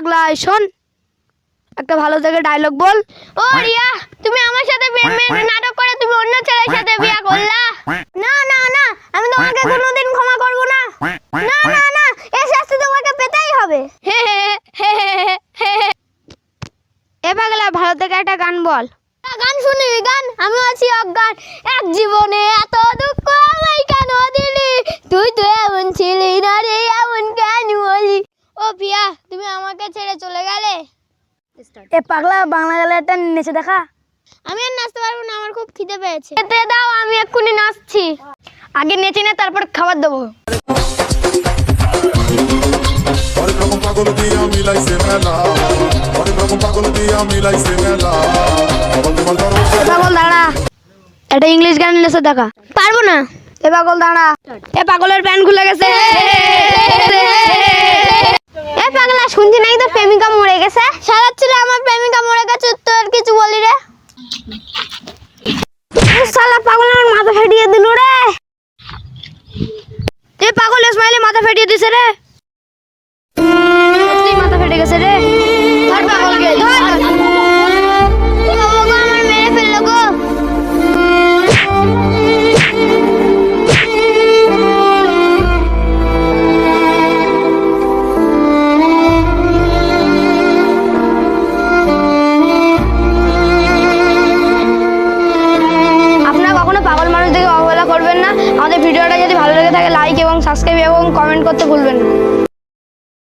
পাগলা শোন। একটা ভালো থেকে ডায়লগ বল। ও রিয়া তুমি আমার সাথে প্রেমের নাটক করে তুমি অন্য ছেলের সাথে বিয়ে করলা। না না না আমি তোমাকে কোনোদিন ক্ষমা করব না। না না না এই শাস্তি তোমাকে পেতেই হবে। এ পাগলা ভালো থেকে একটা গান বল। গান শুনি গান। আমি আছি অজ্ঞান। এক জীবনে এত আমাকে ছেড়ে চলে গেলে এ পাগলা বাংলা গেলে একটা নেচে দেখা আমি আর নাচতে পারব না আমার খুব খিদে পেয়েছে খেতে দাও আমি এক্ষুনি নাচছি আগে নেচে নে তারপর খাবার দেবো অনেক রকম পাগল দিয়া মিলাইছে মেলা অনেক রকম পাগল দিয়া মিলাইছে মেলা পাগল দাঁড়া একটা ইংলিশ গান নেচে দেখা পারব না এ পাগল দাঁড়া এ পাগলের প্যান্ট খুলে গেছে এ পাগলা শুনছি নাকি তোর গেছে সারা ছিল আমার প্রেমিকা মরে গেছে, তোর কিছু বলি রে? সালা পাগল, আমার মাথা ফেটিয়ে দিল রে। এ পাগল ইসমাইলের মাথা ফেটিয়ে দিছে রে। চ্যানেলটাকে লাইক এবং সাবস্ক্রাইব এবং কমেন্ট করতে ভুলবেন না।